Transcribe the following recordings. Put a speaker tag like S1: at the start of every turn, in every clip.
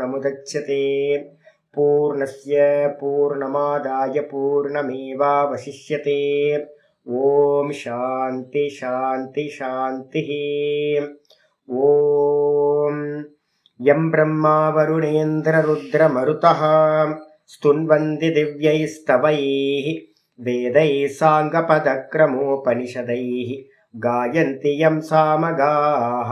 S1: पूर्णमुदच्यते पूर्णस्य पूर्णमादाय पूर्णमेवावशिष्यते ॐ शान्ति शान्ति शान्तिः ॐ यं ब्रह्मा वरुणेन्द्ररुद्रमरुतः स्तुन्वन्ति दिव्यैस्तवैः वेदैः साङ्गपदक्रमोपनिषदैः गायन्ति यं सामगाः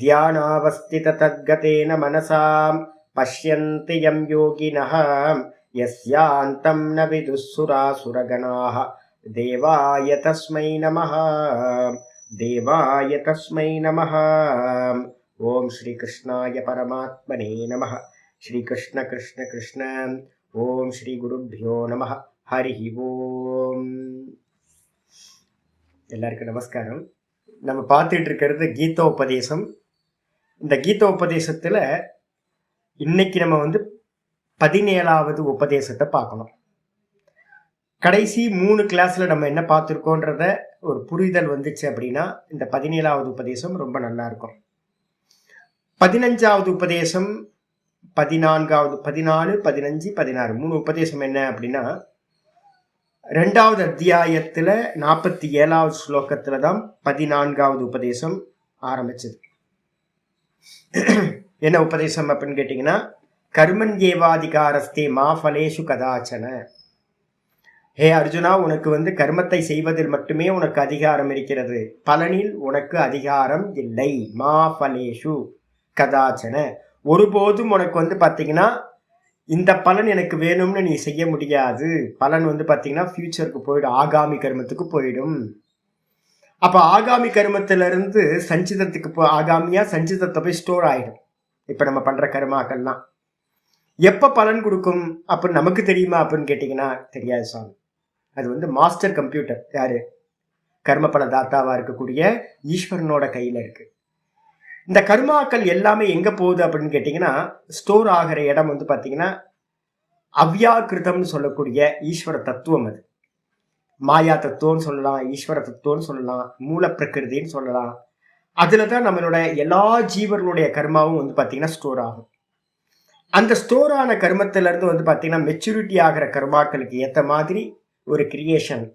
S1: ध्यानावस्थिततद्गतेन मनसां पश्यन्ति यं योगिनः यस्यान्तं न विदुःसुरासुरगणाः देवाय तस्मै नमः देवाय तस्मै नमः ॐ श्रीकृष्णाय परमात्मने नमः श्रीकृष्ण कृष्ण कृष्ण ॐ श्रीगुरुभ्यो நமः ஹரி ஓம் எல்லாருக்கும் நமஸ்காரம் நம்ம பார்த்துட்டு இருக்கிறது கீதோபதேசம் இந்த கீதோபதேசத்தில் இன்னைக்கு நம்ம வந்து பதினேழாவது உபதேசத்தை பார்க்கணும். கடைசி மூணு கிளாஸில் நம்ம என்ன பார்த்துருக்கோன்றத ஒரு புரிதல் வந்துச்சு அப்படின்னா இந்த பதினேழாவது உபதேசம் ரொம்ப நல்லா இருக்கும். பதினஞ்சாவது உபதேசம் பதினான்காவது பதினாலு பதினஞ்சு பதினாறு மூணு உபதேசம் என்ன அப்படின்னா ரெண்டாவது அத்தியாயத்துல நாற்பத்தி ஏழாவது ஸ்லோகத்துல தான் பதினான்காவது உபதேசம் ஆரம்பிச்சது. என்ன உபதேசம் அப்படின்னு கேட்டிங்கன்னா கர்மன் ஏவாதிகாரஸ்தே மா ஃபலேஷு கதாச்சன. ஹே அர்ஜுனா உனக்கு வந்து கர்மத்தை செய்வதில் மட்டுமே உனக்கு அதிகாரம் இருக்கிறது. பலனில் உனக்கு அதிகாரம் இல்லை. மா ஃபலேஷு கதாச்சன. ஒருபோதும் உனக்கு வந்து பார்த்தீங்கன்னா இந்த பலன் எனக்கு வேணும்னு நீ செய்ய முடியாது. பலன் வந்து பார்த்தீங்கன்னா ஃபியூச்சருக்கு போயிடும். ஆகாமி கர்மத்துக்கு போயிடும். அப்போ ஆகாமி கர்மத்திலிருந்து சஞ்சிதத்துக்கு போ ஆகாமியாக சஞ்சிதத்தை போய் ஸ்டோர் ஆகிடும் இப்போ நம்ம பண்ணுற கருமாக்கள்லாம். எப்போ பலன் கொடுக்கும்? அப்படின்னு நமக்கு தெரியுமா? அப்படின்னு கேட்டிங்கன்னா தெரியாது சாமி. அது வந்து மாஸ்டர் கம்ப்யூட்டர் யாரு? கர்மபல தாத்தாவாக இருக்கக்கூடிய ஈஸ்வரனோட கையில் இருக்குது இந்த கர்மாக்கள் எல்லாமே எங்கே போகுது அப்படின்னு கேட்டிங்கன்னா ஸ்டோர் ஆகிற இடம் வந்து பார்த்தீங்கன்னா அவ்யாக்கிருதம்னு சொல்லக்கூடிய ஈஸ்வர தத்துவம் அது. மாயா தத்துவம்னு சொல்லலாம் ஈஸ்வர தத்துவம்னு சொல்லலாம் மூல பிரகிருதின்னு சொல்லலாம். அதில் தான் நம்மளோட எல்லா ஜீவர்களுடைய கர்மாவும் வந்து பார்த்திங்கன்னா ஸ்டோர் ஆகும். அந்த ஸ்டோர் ஆன கர்மத்திலேருந்து வந்து பார்த்திங்கன்னா மெச்சூரிட்டி ஆகிற கர்மாக்களுக்கு ஏற்ற மாதிரி ஒரு கிரியேஷன்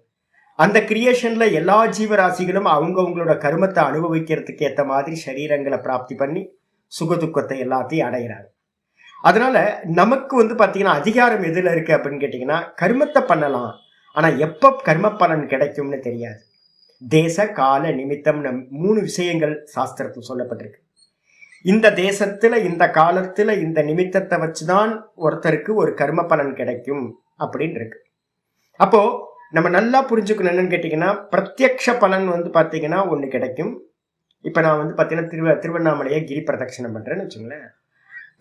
S1: அந்த கிரியேஷனில் எல்லா ஜீவராசிகளும் அவங்கவுங்களோட கருமத்தை அனுபவிக்கிறதுக்கு ஏற்ற மாதிரி சரீரங்களை பிராப்தி பண்ணி சுகதுக்கத்தை எல்லாத்தையும் அடைகிறாங்க. அதனால நமக்கு வந்து பார்த்தீங்கன்னா அதிகாரம் எதில் இருக்குது அப்படின்னு கேட்டிங்கன்னா கர்மத்தை பண்ணலாம். ஆனால் எப்போ கர்ம பலன் கிடைக்கும்னு தெரியாது. தேச கால நிமித்தம் நம் மூணு விஷயங்கள் சாஸ்திரத்தில் சொல்லப்பட்டிருக்கு. இந்த தேசத்துல இந்த காலத்துல இந்த நிமித்தத்தை வச்சுதான் ஒருத்தருக்கு ஒரு கர்ம பலன் கிடைக்கும் அப்படின்னு இருக்கு. அப்போ நம்ம நல்லா புரிஞ்சுக்கணும் என்னன்னு கேட்டிங்கன்னா பிரத்யக்ஷ பலன் வந்து பார்த்தீங்கன்னா ஒன்று கிடைக்கும். இப்போ நான் வந்து பார்த்தீங்கன்னா திருவ திருவண்ணாமலையை கிரி பிரதட்சணம் பண்ணுறேன்னு வச்சுங்களேன்.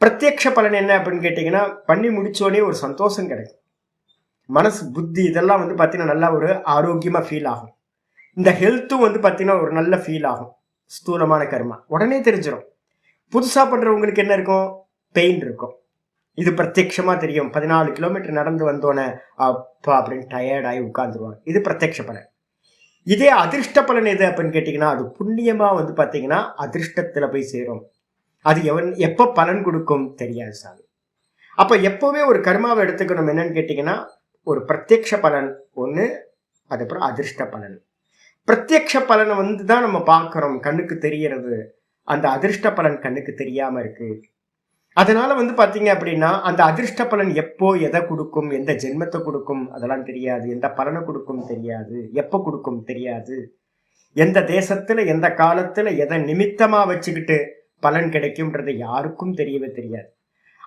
S1: பிரத்யக்ஷ பலன் என்ன அப்படின்னு கேட்டிங்கன்னா பண்ணி முடித்தோடனே ஒரு சந்தோஷம் கிடைக்கும். மனசு புத்தி இதெல்லாம் வந்து பார்த்தீங்கன்னா நல்லா ஒரு ஆரோக்கியமாக ஃபீல் ஆகும். இந்த ஹெல்த்தும் வந்து பார்த்தீங்கன்னா ஒரு நல்ல ஃபீல் ஆகும். ஸ்தூலமான கர்மா. உடனே தெரிஞ்சிடும் புதுசாக பண்ணுறவங்களுக்கு என்ன இருக்கும்? பெயின் இருக்கும். இது பிரத்யட்சமாக தெரியும். பதினாலு கிலோமீட்டர் நடந்து வந்தோன்னே அப்பா அப்படின்னு டயர்டாகி உட்காந்துருவாங்க இது பிரத்யட்ச பலன். இதே அதிர்ஷ்ட பலன் எது அப்படின்னு கேட்டிங்கன்னா அது புண்ணியமாக வந்து பார்த்தீங்கன்னா அதிர்ஷ்டத்தில் போய் சேரும். அது எவன் எப்போ பலன் கொடுக்கும் தெரியாது சாமி. அப்போ எப்போவே ஒரு கர்மாவை எடுத்துக்கணும். என்னன்னு கேட்டிங்கன்னா ஒரு பிரத்யட்ச பலன் ஒன்று அதுக்கப்புறம் அதிர்ஷ்ட பலன். பிரத்யக்ஷ பலனை வந்து தான் நம்ம பார்க்குறோம். கண்ணுக்கு தெரியறது அந்த அதிர்ஷ்ட பலன் கண்ணுக்கு தெரியாமல் இருக்குது அதனால வந்து பார்த்தீங்க அப்படின்னா அந்த அதிர்ஷ்ட பலன் எப்போ எதை கொடுக்கும் எந்த ஜென்மத்தை கொடுக்கும் அதெல்லாம் தெரியாது. எந்த பலனை கொடுக்கும் தெரியாது. எப்போ கொடுக்கும் தெரியாது. எந்த தேசத்தில் எந்த காலத்தில் எதை நிமித்தமாக வச்சுக்கிட்டு பலன் கிடைக்கும்ன்றது யாருக்கும் தெரியவே தெரியாது.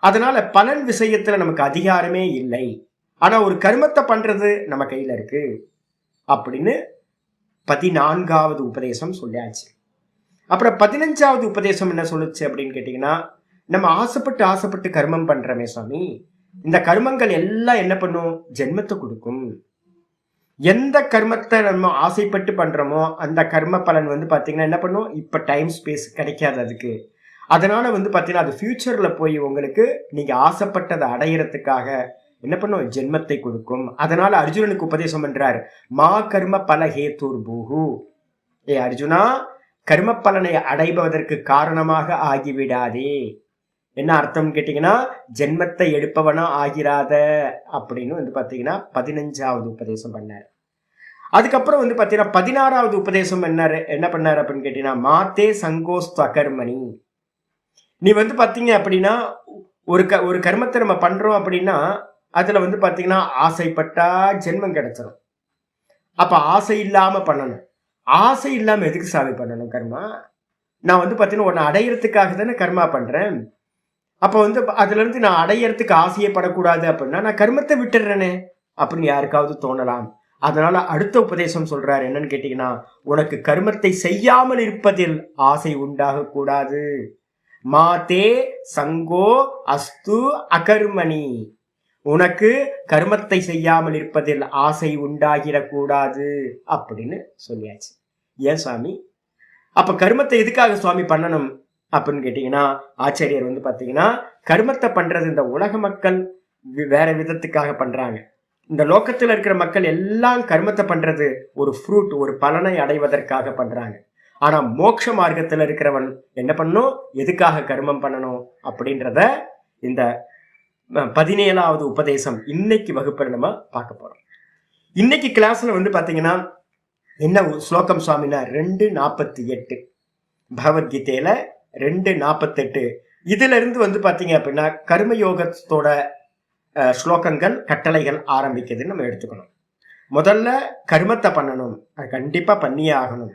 S1: அதனால பலன் விஷயத்தில் நமக்கு அதிகாரமே இல்லை. ஆனால் ஒரு கருமத்தை பண்ணுறது நம்ம கையில் இருக்கு. அப்படின்னு பதினான்காவது உபதேசம் சொல்லியாச்சு. அப்புறம் பதினஞ்சாவது உபதேசம் என்ன சொல்லுச்சு அப்படின்னு கேட்டிங்கன்னா நம்ம ஆசைப்பட்டு ஆசைப்பட்டு கர்மம் பண்ணுறமே சுவாமி இந்த கர்மங்கள் எல்லாம் என்ன பண்ணும்? ஜென்மத்தை கொடுக்கும். எந்த கர்மத்தை நம்ம ஆசைப்பட்டு பண்ணுறோமோ அந்த கர்ம பலன் வந்து பார்த்தீங்கன்னா என்ன பண்ணும்? இப்போ டைம் ஸ்பேஸ் கிடைக்காது அதுக்கு. அதனால வந்து பார்த்தீங்கன்னா அது ஃப்யூச்சரில் போய் உங்களுக்கு நீங்கள் ஆசைப்பட்டதை அடையிறதுக்காக என்ன பண்ணும்? ஜென்மத்தை கொடுக்கும். அதனால அர்ஜுனனுக்கு உபதேசம் பண்றார். மா கர்ம பல ஹேத்தூர் பூஹு. ஏ அர்ஜுனா கர்ம பலனை அடைவதற்கு காரணமாக ஆகிவிடாதே. என்ன அர்த்தம் கேட்டீங்கன்னா ஜென்மத்தை எடுப்பவனா ஆகிறாத அப்படின்னு வந்து பாத்தீங்கன்னா பதினஞ்சாவது உபதேசம் பண்ணார். அதுக்கப்புறம் வந்து பாத்தீங்கன்னா பதினாறாவது உபதேசம் என்ன என்ன பண்ணார் அப்படின்னு கேட்டீங்கன்னா மாத்தே சங்கோஸ்து அகர்மணி நீ வந்து பாத்தீங்க அப்படின்னா ஒரு க ஒரு கர்மத்தை நம்ம பண்றோம் அப்படின்னா அதில் வந்து பார்த்தீங்கன்னா ஆசைப்பட்டா ஜென்மம் கிடைச்சிடும் அப்போ ஆசை இல்லாமல் பண்ணணும். ஆசை இல்லாமல் எதுக்கு சாமி பண்ணணும் கர்மா? நான் வந்து பார்த்தீங்கன்னா உன்னை அடையிறதுக்காக தானே கர்மா பண்ணுறேன் அப்போ வந்து அதுலேருந்து நான் அடையிறதுக்கு ஆசையே படக்கூடாது அப்படின்னா நான் கர்மத்தை விட்டுடுறேனே அப்படின்னு யாருக்காவது தோணலாம். அதனால அடுத்த உபதேசம் சொல்றாரு என்னன்னு கேட்டீங்கன்னா உனக்கு கர்மத்தை செய்யாமல் இருப்பதில் ஆசை உண்டாக கூடாது மாதே சங்கோ அஸ்து அகர்மணி. உனக்கு கர்மத்தை செய்யாமல் இருப்பதில் ஆசை உண்டாகிடக்கூடாது அப்படின்னு சொல்லியாச்சு. ஏன் சுவாமி? அப்ப கர்மத்தை எதுக்காக சுவாமி பண்ணணும் அப்படின்னு கேட்டீங்கன்னா ஆச்சாரியர் வந்து பாத்தீங்கன்னா கர்மத்தை பண்றது இந்த உலக மக்கள் வேற விதத்துக்காக பண்றாங்க. இந்த லோக்கத்தில் இருக்கிற மக்கள் எல்லாம் கர்மத்தை பண்றது ஒரு ஃப்ரூட் ஒரு பலனை அடைவதற்காக பண்றாங்க. ஆனா மோட்ச மார்க்கத்தில் இருக்கிறவன் என்ன பண்ணும்? எதுக்காக கர்மம் பண்ணணும் அப்படின்றத இந்த பதினேழாவது உபதேசம் இன்னைக்கு வகுப்பில் நம்ம பார்க்க போறோம். இன்னைக்கு கிளாஸ்ல வந்து பாத்தீங்கன்னா என்ன ஸ்லோகம் சுவாமினா ரெண்டு நாற்பத்தி எட்டு. பகவத்கீதையில ரெண்டு நாற்பத்தெட்டு இதுல இருந்து வந்து பாத்தீங்க அப்படின்னா கர்மயோகத்தோட ஸ்லோகங்கள் கட்டளைகள் ஆரம்பிக்குதுன்னு நம்ம எடுத்துக்கணும். முதல்ல கர்மத்தை பண்ணணும். அது கண்டிப்பா பண்ணியே ஆகணும்.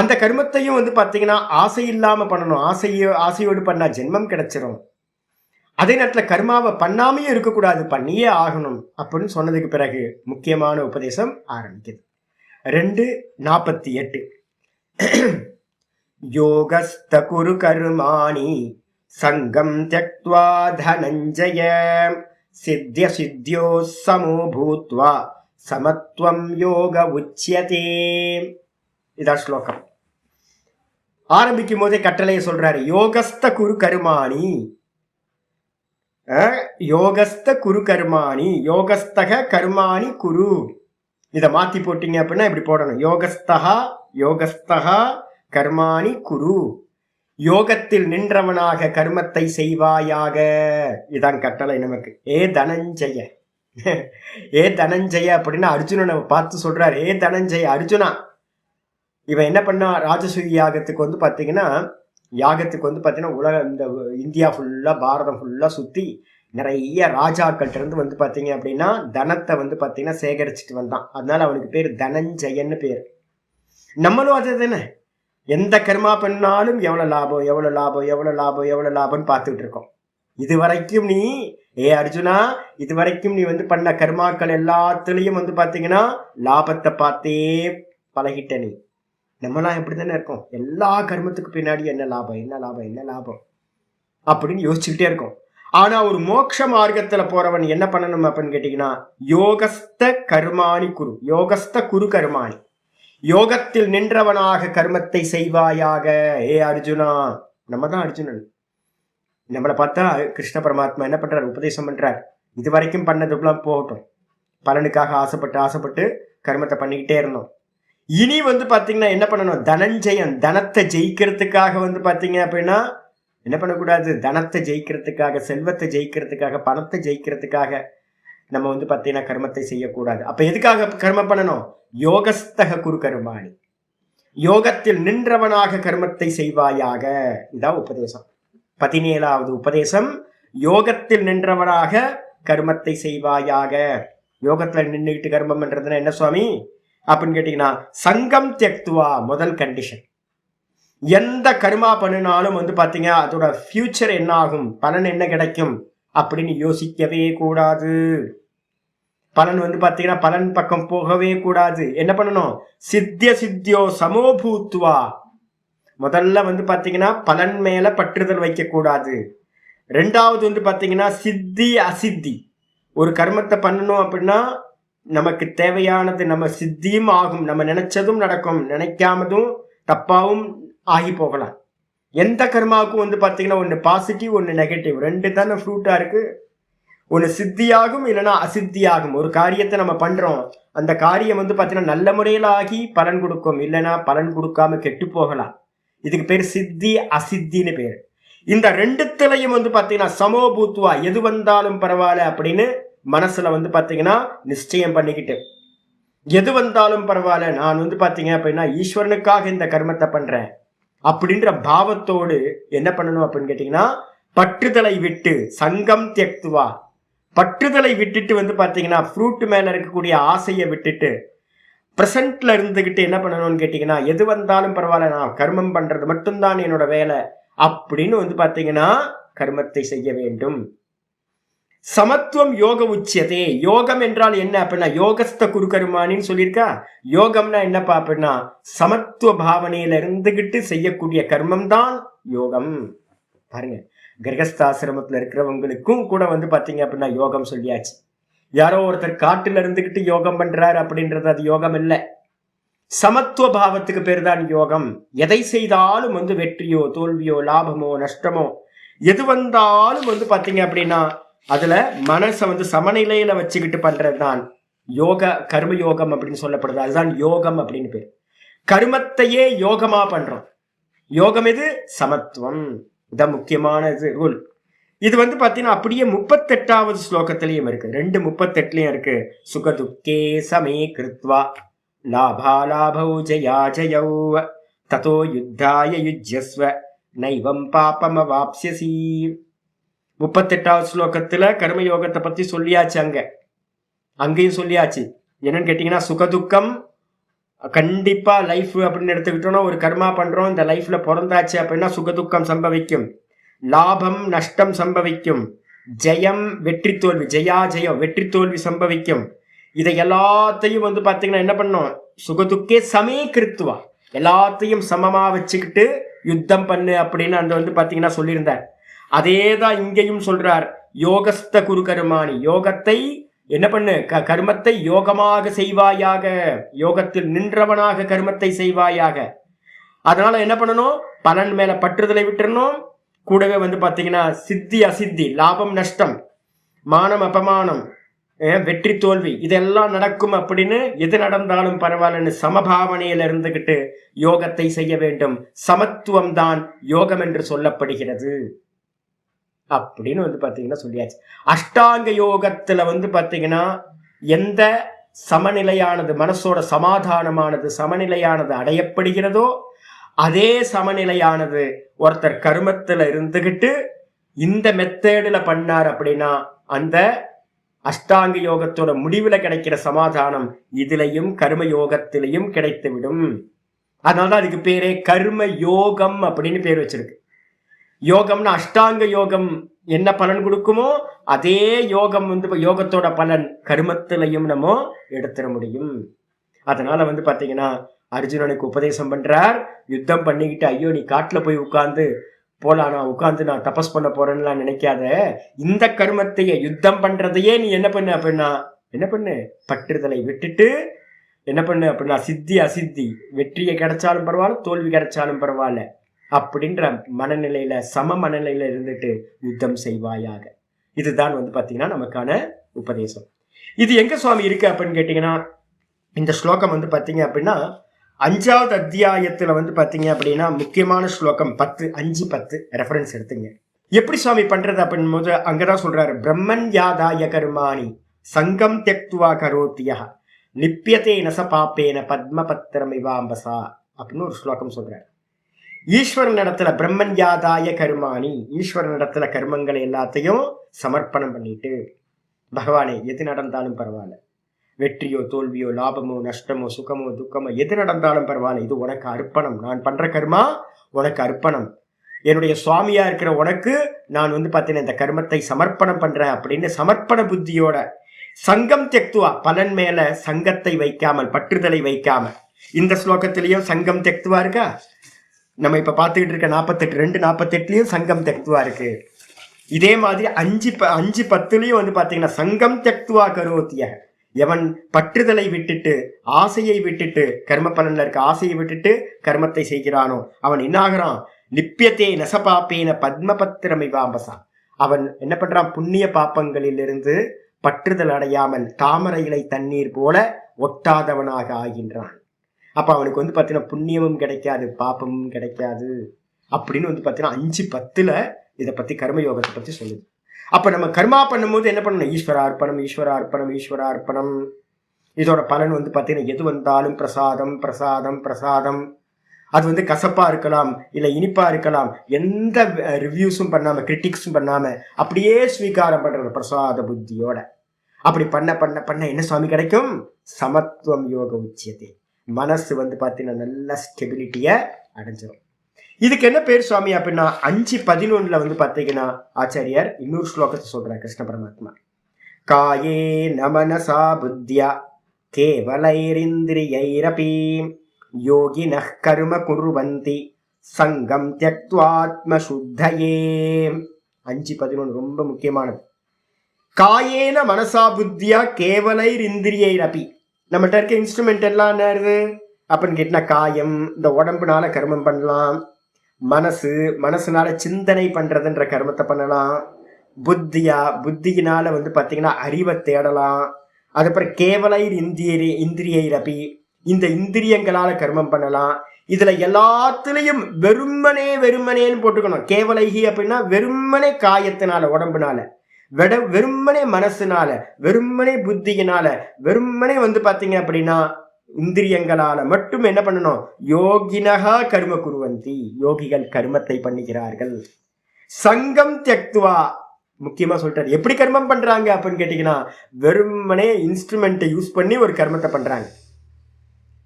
S1: அந்த கர்மத்தையும் வந்து பாத்தீங்கன்னா ஆசை இல்லாம பண்ணணும். ஆசையோ ஆசையோடு பண்ணா ஜென்மம் கிடைச்சிரும். அதே நேரத்தில் கர்மாவை பண்ணாமையே இருக்கக்கூடாது பண்ணியே ஆகணும் அப்படின்னு சொன்னதுக்கு பிறகு முக்கியமான உபதேசம் ஆரம்பிக்குது. ரெண்டு நாற்பத்தி எட்டு. யோகஸ்த குரு கர்மாணி சங்கம் தியக்த்வா தனஞ்சய சித்திய சித்தியோ சமோ பூத்வா சமத்துவம் யோக உச்சியதே. இதான் ஸ்லோகம். ஆரம்பிக்கும் போதே கட்டளையை சொல்றாரு யோகஸ்த குரு கருமாணி யோகஸ்த குரு கர்மாணி யோகஸ்தக கர்மாணி குரு. இதை மாத்தி போட்டீங்க அப்படின்னா இப்படி போடணும். யோகஸ்தகா யோகஸ்தகா கர்மாணி குரு. யோகத்தில் நின்றவனாக கர்மத்தை செய்வாயாக. இதான் கட்டளை நமக்கு. ஏ தனஞ்சய. ஏ தனஞ்சய அப்படின்னு அர்ஜுனனை பார்த்து சொல்றாரு. ஏ தனஞ்சய அர்ஜுனா. இவன் என்ன பண்ணா ராஜசூய யாகத்துக்கு வந்து பாத்தீங்கன்னா யாகத்துக்கு வந்து பார்த்தீங்கன்னா உலக இந்த இந்தியா ஃபுல்லாக பாரதம் ஃபுல்லாக சுற்றி நிறைய ராஜாக்கள்கிட்டருந்து வந்து பார்த்தீங்க அப்படின்னா தனத்தை வந்து பார்த்தீங்கன்னா சேகரிச்சுட்டு வந்தான். அதனால அவனுக்கு பேர் தனஞ்சயன்னு பேர். நம்மளும் அது தானே? எந்த கர்மா பண்ணாலும் எவ்வளோ லாபம் எவ்வளோ லாபம் எவ்வளோ லாபம் எவ்வளோ லாபம்னு பார்த்துட்டு இருக்கோம். இது வரைக்கும் நீ ஏ அர்ஜுனா இது வரைக்கும் நீ வந்து பண்ண கர்மாக்கள் எல்லாத்துலேயும் வந்து பார்த்தீங்கன்னா லாபத்தை பார்த்தே பழகிட்ட நீ. நம்மலாம் எப்படி தானே இருக்கோம்? எல்லா கர்மத்துக்கு பின்னாடி என்ன லாபம்? என்ன லாபம்? என்ன லாபம்? அப்படின்னு யோசிச்சுக்கிட்டே இருக்கோம். ஆனா ஒரு மோட்ச மார்க்கத்துல போறவன் என்ன பண்ணணும் அப்படின்னு கேட்டீங்கன்னா யோகஸ்த கர்மாணி குரு. யோகஸ்த குரு கர்மாணி. யோகத்தில் நின்றவனாக கர்மத்தை செய்வாயாக. ஏ அர்ஜுனா. நம்ம தான் அர்ஜுனன். நம்மளை பார்த்தா கிருஷ்ண பரமாத்மா என்ன பண்றார்? உபதேசம் பண்றார். இது வரைக்கும் பண்ணதுலாம் போகட்டும். பலனுக்காக ஆசைப்பட்டு ஆசைப்பட்டு கர்மத்தை பண்ணிக்கிட்டே இருந்தோம். இனி வந்து பார்த்தீங்கன்னா என்ன பண்ணணும்? தனஞ்சயன் தனத்தை ஜெயிக்கிறதுக்காக வந்து பார்த்தீங்க அப்படின்னா என்ன பண்ணக்கூடாது? தனத்தை ஜெயிக்கிறதுக்காக செல்வத்தை ஜெயிக்கிறதுக்காக பணத்தை ஜெயிக்கிறதுக்காக நம்ம வந்து பார்த்தீங்கன்னா கர்மத்தை செய்யக்கூடாது. அப்போ எதுக்காக கர்மம் பண்ணணும்? யோகஸ்தக குரு கர்மாணி. யோகத்தில் நின்றவனாக கர்மத்தை செய்வாயாக. இதான் உபதேசம். பதினேழாவது உபதேசம். யோகத்தில் நின்றவனாக கர்மத்தை செய்வாயாக. யோகத்தில் நின்றுக்கிட்டு கர்மம் என்ன சுவாமி? அப்படின்னு கேட்டீங்கன்னா சங்கம் தியக்துவா முதல் கண்டிஷன் எந்த கருமா பண்ணினாலும் வந்து பாத்தீங்க அதோட ஃபியூச்சர் என்ன ஆகும்? பலன் என்ன கிடைக்கும்? அப்படின்னு யோசிக்கவே கூடாது. பலன் வந்து பாத்தீங்கன்னா பலன் பக்கம் போகவே கூடாது. என்ன பண்ணணும்? சித்திய சித்தியோ சமோபூத்துவா முதல்ல வந்து பாத்தீங்கன்னா பலன் மேல பற்றுதல் வைக்க கூடாது ரெண்டாவது வந்து பாத்தீங்கன்னா சித்தி அசித்தி. ஒரு கர்மத்தை பண்ணணும் அப்படின்னா நமக்கு தேவையானது நம்ம சித்தியும் ஆகும். நம்ம நினைச்சதும் நடக்கும். நினைக்காமதும் தப்பாவும் ஆகி போகலாம். எந்த கர்மாவுக்கும் வந்து பார்த்தீங்கன்னா ஒன்று பாசிட்டிவ் ஒன்று நெகட்டிவ் ரெண்டு தானே ஃப்ரூட்டாக இருக்கு. ஒன்று சித்தியாகும் இல்லைன்னா அசித்தியாகும். ஒரு காரியத்தை நம்ம பண்ணுறோம் அந்த காரியம் வந்து பார்த்தீங்கன்னா நல்ல முறையில் ஆகி பலன் கொடுக்கும். இல்லைன்னா பலன் கொடுக்காம கெட்டு போகலாம். இதுக்கு பேர் சித்தி அசித்தின்னு பேர். இந்த ரெண்டுத்திலையும் வந்து பார்த்தீங்கன்னா சமோபூத்துவா எது வந்தாலும் பரவாயில்ல அப்படின்னு மனசுல வந்து பார்த்தீங்கன்னா நிச்சயம் பண்ணிக்கிட்டு. எது வந்தாலும் பரவாயில்ல. நான் வந்து பார்த்தீங்க அப்படின்னா ஈஸ்வரனுக்காக இந்த கர்மத்தை பண்றேன். அப்படின்ற பாவத்தோடு என்ன பண்ணணும் அப்படின்னு கேட்டீங்கன்னா பற்றுதலை விட்டு சங்கம் தியக்துவா. பற்றுதலை விட்டுட்டு வந்து பார்த்தீங்கன்னா ஃப்ரூட் மேல இருக்கக்கூடிய ஆசையை விட்டுட்டு ப்ரெசண்ட்ல இருந்துகிட்டு என்ன பண்ணணும்னு கேட்டிங்கன்னா எது வந்தாலும் பரவாயில்ல நான் கர்மம் பண்றது மட்டும்தான் என்னோட வேலை. அப்படின்னு வந்து பார்த்தீங்கன்னா கர்மத்தை செய்ய வேண்டும். சமத்துவம் யோக உச்சியதே. யோகம் என்றால் என்ன? அப்படின்னா யோகஸ்த குருகருமானின்னு சொல்லியிருக்கா? யோகம்னா என்னப்பா அப்படின்னா சமத்துவ பாவனையில இருந்துகிட்டு செய்யக்கூடிய கர்மம் தான் யோகம். பாருங்க கிரகஸ்தாசிரமத்துல இருக்கிறவங்களுக்கும் கூட வந்து பாத்தீங்க அப்படின்னா யோகம் சொல்லியாச்சு. யாரோ ஒருத்தர் காட்டுல இருந்துகிட்டு யோகம் பண்றாரு அப்படின்றது அது யோகம் இல்லை. சமத்துவ பாவத்துக்கு பேர் தான் யோகம். எதை செய்தாலும் வந்து வெற்றியோ தோல்வியோ லாபமோ நஷ்டமோ எது வந்தாலும் வந்து பாத்தீங்க அப்படின்னா அதுல மனசை வந்து சமநிலையில வச்சுக்கிட்டு பண்றது தான் யோக கர்ம யோகம் அப்படின்னு சொல்லப்படுது. அதுதான் யோகம் அப்படின்னு பேர். கர்மத்தையே யோகமா பண்றோம். யோகம் எது? சமத்துவம். இதான் முக்கியமான இது ரூல் இது வந்து பார்த்தீங்கன்னா அப்படியே முப்பத்தெட்டாவது ஸ்லோகத்திலையும் இருக்கு. ரெண்டு முப்பத்தெட்டுலையும் இருக்கு. சுகதுக்கே சமே கிருத்வா. லாபாலாபௌ ஜயா ஜயௌ. ததோ யுத்தாய யுஜ்யஸ்வ. நைவம் பாப்பமவாப்ஸ்யசி. முப்பத்தெட்டாவது ஸ்லோகத்துல கர்மயோகத்தை பத்தி சொல்லியாச்சு அங்க. அங்கேயும் சொல்லியாச்சு. என்னன்னு கேட்டீங்கன்னா சுகதுக்கம் கண்டிப்பா லைஃப் அப்படின்னு எடுத்துக்கிட்டோம்னா ஒரு கர்மா பண்றோம் இந்த லைஃப்ல பிறந்தாச்சு அப்படின்னா சுகதுக்கம் சம்பவிக்கும். லாபம் நஷ்டம் சம்பவிக்கும். ஜெயம் வெற்றி தோல்வி ஜெயா ஜெயம் வெற்றி தோல்வி சம்பவிக்கும். இதை எல்லாத்தையும் வந்து பாத்தீங்கன்னா என்ன பண்ணோம்? சுகதுக்கே சமீகிருத்துவா. எல்லாத்தையும் சமமா வச்சுக்கிட்டு யுத்தம் பண்ணு அப்படின்னு அந்த வந்து பாத்தீங்கன்னா சொல்லியிருந்தார். அதே தான் இங்கேயும் சொல்றார் யோகஸ்த குரு கருமானி யோகத்தை என்ன பண்ணு? க கர்மத்தை யோகமாக செய்வாயாக. யோகத்தில் நின்றவனாக கர்மத்தை செய்வாயாக. அதனால என்ன பண்ணணும்? பலன் மேல பற்றுதலை விட்டுறணும். கூடவே வந்து பாத்தீங்கன்னா சித்தி அசித்தி லாபம் நஷ்டம் மானம் அபமானம் வெற்றி தோல்வி இதெல்லாம் நடக்கும் அப்படின்னு எது நடந்தாலும் பரவாயில்லன்னு சமபாவனையில இருந்துகிட்டு யோகத்தை செய்ய வேண்டும். சமத்துவம் தான் யோகம் என்று சொல்லப்படுகிறது. அப்படின்னு வந்து பார்த்தீங்கன்னா சொல்லியாச்சு. அஷ்டாங்க யோகத்தில் வந்து பார்த்தீங்கன்னா எந்த சமநிலையானது மனசோட சமாதானமானது சமநிலையானது அடையப்படுகிறதோ அதே சமநிலையானது ஒருத்தர் கருமத்தில் இருந்துக்கிட்டு இந்த மெத்தேடில் பண்ணார் அப்படின்னா அந்த அஷ்டாங்க யோகத்தோட முடிவில் கிடைக்கிற சமாதானம் இதுலையும் கர்ம யோகத்திலையும் கிடைத்துவிடும். அதனாலதான் அதுக்கு பேரே கர்ம யோகம் அப்படின்னு பேர் வச்சிருக்கு. யோகம்னா அஷ்டாங்க யோகம் என்ன பலன் கொடுக்குமோ அதே யோகம் வந்து யோகத்தோட பலன் கருமத்திலையும் நம்ம எடுத்துட முடியும். அதனால வந்து பாத்தீங்கன்னா அர்ஜுனனுக்கு உபதேசம் பண்றார். யுத்தம் பண்ணிக்கிட்டு ஐயோ நீ காட்டுல போய் உட்கார்ந்து போலாம் நான் உட்காந்து நான் தபஸ் பண்ண போறேன்னுலாம் நினைக்காத. இந்த கருமத்தையே யுத்தம் பண்றதையே நீ என்ன பண்ணு அப்படின்னா என்ன பண்ணு? பற்றுதலை விட்டுட்டு என்ன பண்ணு அப்படின்னா சித்தி அசித்தி வெற்றியை கிடைச்சாலும் பரவாயில்ல தோல்வி கிடைச்சாலும் பரவாயில்ல. அப்படின்ற மனநிலையில சம மனநிலையில இருந்துட்டு யுத்தம் செய்வாயாக. இதுதான் வந்து பாத்தீங்கன்னா நமக்கான உபதேசம். இது எங்க சுவாமி இருக்கு அப்படின்னு கேட்டீங்கன்னா இந்த ஸ்லோகம் வந்து பாத்தீங்க அப்படின்னா அஞ்சாவது அத்தியாயத்துல வந்து பாத்தீங்க அப்படின்னா முக்கியமான ஸ்லோகம் பத்து அஞ்சு பத்து ரெஃபரன்ஸ் எடுத்துங்க. எப்படி சுவாமி பண்றது அப்படின் போது அங்கதான் சொல்றாரு பிரம்மன் யாதாய கருமாணி சங்கம் தெக்துவா கரோத்தியா லிப்பியதே நச பாப்பேன பத்மபத்திரமிவாம்பசா அப்படின்னு ஒரு ஸ்லோகம் சொல்றாரு. ஈஸ்வரன் இடத்துல பிரம்மன் யாதாய கருமாணி ஈஸ்வரன் இடத்துல கர்மங்களை எல்லாத்தையும் சமர்ப்பணம் பண்ணிட்டு பகவானே எது நடந்தாலும் பரவாயில்ல. வெற்றியோ தோல்வியோ லாபமோ நஷ்டமோ சுகமோ துக்கமோ எது நடந்தாலும் பரவாயில்ல. இது உனக்கு அர்ப்பணம். நான் பண்ற கர்மா உனக்கு அர்ப்பணம். என்னுடைய சுவாமியா இருக்கிற உனக்கு நான் வந்து பார்த்தீங்கன்னா இந்த கர்மத்தை சமர்ப்பணம் பண்றேன் அப்படின்னு சமர்ப்பண புத்தியோட சங்கம் தெக்துவா பலன் மேல சங்கத்தை வைக்காமல் பற்றுதலை வைக்காமல். இந்த ஸ்லோகத்திலையும் சங்கம் தெக்துவா இருக்கா? நம்ம இப்போ பார்த்துக்கிட்டு இருக்க நாற்பத்தெட்டு ரெண்டு நாற்பத்தெட்டுலேயும் சங்கம் தெக்துவா இருக்கு. இதே மாதிரி அஞ்சு ப அஞ்சு பத்துலேயும் வந்து பார்த்தீங்கன்னா சங்கம் தெக்துவா கருவத்திய எவன் பற்றுதலை விட்டுட்டு ஆசையை விட்டுட்டு கர்ம பலனில் இருக்க ஆசையை விட்டுட்டு கர்மத்தை செய்கிறானோ அவன் என்ன நிப்பியத்தே நெசபாப்பேன பத்மபத்திரமை பத்மபத்திரமிவாம்பசா. அவன் என்ன பண்றான்? புண்ணிய பாப்பங்களிலிருந்து பற்றுதல் அடையாமல் தாமரை இலை தண்ணீர் போல ஒட்டாதவனாக ஆகின்றான். அப்போ அவனுக்கு வந்து பார்த்தீங்கன்னா புண்ணியமும் கிடைக்காது பாப்பமும் கிடைக்காது அப்படின்னு வந்து பார்த்தீங்கன்னா அஞ்சு பத்தில் இதை பற்றி கர்மயோகத்தை பற்றி சொல்லுது. அப்போ நம்ம கர்மா பண்ணும்போது என்ன பண்ணணும்? ஈஸ்வர அர்ப்பணம் ஈஸ்வர அர்ப்பணம் ஈஸ்வர அர்ப்பணம் இதோட பலன் வந்து பார்த்தீங்கன்னா எது வந்தாலும் பிரசாதம் பிரசாதம் பிரசாதம். அது வந்து கசப்பாக இருக்கலாம் இல்லை இனிப்பாக இருக்கலாம் எந்த ரிவ்யூஸும் பண்ணாமல் கிரிட்டிக்ஸும் பண்ணாமல் அப்படியே ஸ்வீகாரம் பண்ணுற பிரசாத புத்தியோட. அப்படி பண்ண பண்ண பண்ண என்ன சுவாமி கிடைக்கும்? சமத்துவம் யோக உச்சியத்தை. மனசு வந்து பார்த்தீங்கன்னா நல்ல ஸ்டெபிலிட்டியை அடைஞ்சிடும் இதுக்கு என்ன பேர் சுவாமி அப்படின்னா அஞ்சு பதினொன்றில் வந்து பார்த்தீங்கன்னா ஆச்சாரியார் இன்னொரு ஸ்லோகத்தை சொல்கிறார் கிருஷ்ண பரமாத்மா. காயே நமனசா புத்தியா கேவலைரிந்திரியைரபி யோகி கர்ம குருவந்தி சங்கம் தியக்துவாத்ம சுத்தையே அஞ்சு பதினொன்று ரொம்ப முக்கியமானது. காயேன மனசா புத்தியா கேவலைர் இந்திரியைரபி நம்மகிட்ட இருக்க இன்ஸ்ட்ருமெண்ட் எல்லாம் என்னது அப்படின்னு கேட்டினா காயம் இந்த உடம்புனால கர்மம் பண்ணலாம். மனசு மனசுனால சிந்தனை பண்றதுன்ற கர்மத்தை பண்ணலாம். புத்தியா புத்தியினால வந்து பார்த்தீங்கன்னா அறிவை தேடலாம். அதுக்கப்புறம் கேவலை இந்திய இந்திரியை ரபி இந்த இந்திரியங்களால கர்மம் பண்ணலாம். இதுல எல்லாத்துலயும் வெறுமனே வெறுமனேன்னு போட்டுக்கணும். கேவலைகி அப்படின்னா வெறுமனே காயத்தினால உடம்புனால. வெட வெறுமனே மனசுனால வெறுமனே புத்தியினால வெறுமனே வந்து பார்த்தீங்க அப்படின்னா இந்திரியங்களால மட்டும் என்ன பண்ணணும்? யோகினகா கர்ம குருவந்தி. யோகிகள் கர்மத்தை பண்ணுகிறார்கள். சங்கம் தியக்துவா. முக்கியமா சொல்றாரு எப்படி கர்மம் பண்றாங்க அப்படின்னு கேட்டீங்கன்னா வெறுமனே இன்ஸ்ட்ருமெண்ட்டை யூஸ் பண்ணி ஒரு கர்மத்தை பண்றாங்க.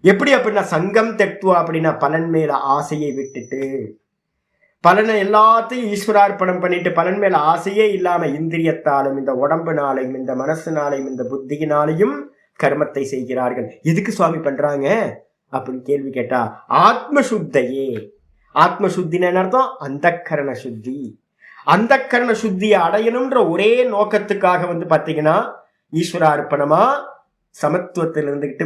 S1: எப்படி அப்படின்னா சங்கம் தெக்துவா அப்படின்னா பலன் மேல ஆசையை விட்டுட்டு பலனை எல்லாத்தையும் ஈஸ்வரார்ப்பணம் பண்ணிட்டு பலன் மேல ஆசையே இல்லாம இந்திரியத்தாலும் இந்த உடம்புனாலையும் இந்த மனசுனாலையும் இந்த புத்தியினாலையும் கர்மத்தை செய்கிறார்கள். எதுக்கு சுவாமி பண்றாங்க? அப்படின்னு கேள்வி கேட்டா ஆத்ம ஆத்மசுத்தின்னு ஆத்ம அர்த்தம்? அந்த கரண சுத்தி. அந்த கரண சுத்தியை அடையணும்ன்ற ஒரே நோக்கத்துக்காக வந்து பாத்தீங்கன்னா ஈஸ்வரார்ப்பணமா சமத்துவத்தில் இருந்துகிட்டு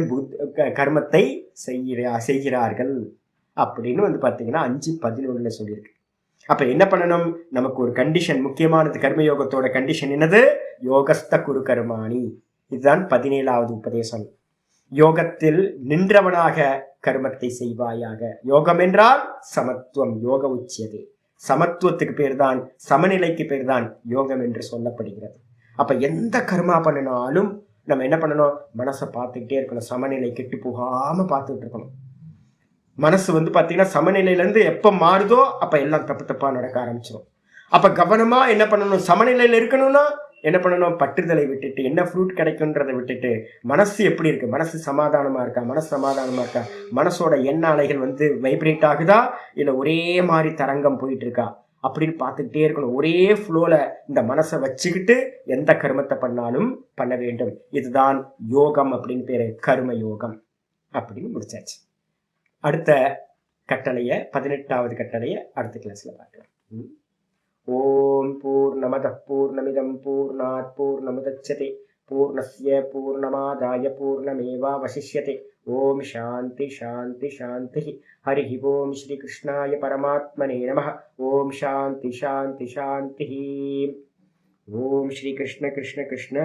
S1: கர்மத்தை செய்கிறா செய்கிறார்கள். அப்படின்னு வந்து பாத்தீங்கன்னா அஞ்சு பதினொன்னுல சொல்லியிருக்கு. அப்ப என்ன பண்ணணும்? நமக்கு ஒரு கண்டிஷன் முக்கியமானது கர்மயோகத்தோட கண்டிஷன் என்னது? யோகஸ்த குரு கர்மாணி இதுதான் பதினேழாவது உபதேசம். யோகத்தில் நின்றவனாக கர்மத்தை செய்வாயாக. யோகம் என்றால் சமத்துவம் யோக உச்சியது. சமத்துவத்துக்கு பேர் தான் சமநிலைக்கு பேர் தான் யோகம் என்று சொல்லப்படுகிறது. அப்ப எந்த கர்மா பண்ணினாலும் நம்ம என்ன பண்ணணும்? மனசை பார்த்துக்கிட்டே இருக்கணும். சமநிலை கெட்டு போகாம பார்த்துட்டு இருக்கணும். மனசு வந்து பார்த்தீங்கன்னா சமநிலையிலேருந்து எப்போ மாறுதோ அப்போ எல்லாம் தப்பு தப்பாக நடக்க ஆரம்பிச்சிடும் அப்போ கவனமாக என்ன பண்ணணும்? சமநிலையில் இருக்கணும்னா என்ன பண்ணணும்? பற்றுதலை விட்டுட்டு என்ன ஃப்ரூட் கிடைக்குன்றதை விட்டுட்டு மனசு எப்படி இருக்கு? மனசு சமாதானமாக இருக்கா? மனசு சமாதானமாக இருக்கா? மனசோட எண்ண அலைகள் வந்து வைப்ரேட் ஆகுதா? இல்லை ஒரே மாதிரி தரங்கம் போயிட்டு இருக்கா அப்படின்னு பார்த்துக்கிட்டே இருக்கணும். ஒரே ஃப்ளோவில் இந்த மனசை வச்சுக்கிட்டு எந்த கருமத்தை பண்ணாலும் பண்ண வேண்டும். இதுதான் யோகம் அப்படின்னு பேர். கர்ம யோகம். அப்படின்னு முடிச்சாச்சு. அடுத்த கட்டளையை பதினெட்டாவது கட்டளையை அடுத்த கிளாஸில் பார்க்கலாம். ஓம் பூர்ணமத பூர்ணமிதம் பூர்ணாத் பூர்ணமுதச்சதே. பூர்ணஸ்ய பூர்ணமாதாய பூர்ணமேவாவசிஷ்யते ஓம் சாந்தி சாந்தி சாந்தி. ஹரி ஓம் ஸ்ரீகிருஷ்ணாய பரமாத்மனே நம. ஓம் சாந்தி சாந்தி சாந்தி. ஓம் ஸ்ரீகிருஷ்ண கிருஷ்ண கிருஷ்ண.